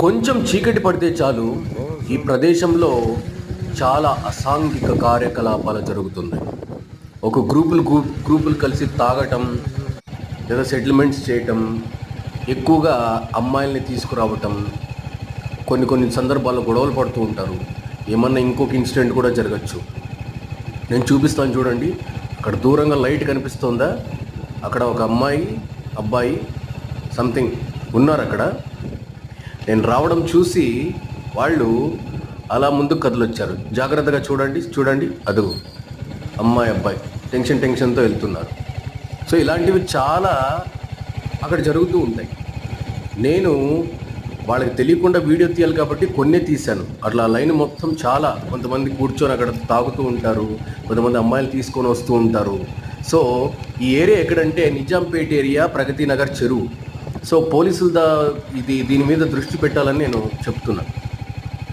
కొంచెం చీకటి పడితే చాలు ఈ ప్రదేశంలో చాలా అసాంఘిక కార్యకలాపాలు జరుగుతున్నాయి. ఒక గ్రూపులు గ్రూప్ గ్రూపులు కలిసి తాగటం లేదా సెటిల్మెంట్స్ చేయటం ఎక్కువగా అమ్మాయిల్ని తీసుకురావటం కొన్ని కొన్ని సందర్భాల్లో గొడవలు పడుతూ ఉంటారు. ఏమన్నా ఇంకొక ఇన్సిడెంట్ కూడా జరగచ్చు. నేను చూపిస్తాను చూడండి. అక్కడ దూరంగా లైట్ కనిపిస్తుందా? అక్కడ ఒక అమ్మాయి అబ్బాయి సంథింగ్ ఉన్నారు అక్కడ. నేను రావడం చూసి వాళ్ళు అలా ముందుకు కదిలొచ్చారు. జాగ్రత్తగా చూడండి చూడండి అదుగు. అమ్మాయి అబ్బాయి టెన్షన్ టెన్షన్తో వెళ్తున్నారు. సో ఇలాంటివి చాలా అక్కడ జరుగుతూ ఉంటాయి. నేను వాళ్ళకి తెలియకుండా వీడియో తీయాలి కాబట్టి కొన్నే తీశాను. అట్లా లైన్ మొత్తం చాలా కొంతమంది కూర్చొని అక్కడ తాగుతూ ఉంటారు కొంతమంది అమ్మాయిలు తీసుకొని వస్తూ ఉంటారు. సో ఈ ఏరియా ఎక్కడంటే నిజాంపేట ఏరియా ప్రగతి నగర్ చెరువు. సో పోలీసుల దా ఇది దీని మీద దృష్టి పెట్టాలని నేను చెప్తున్నాను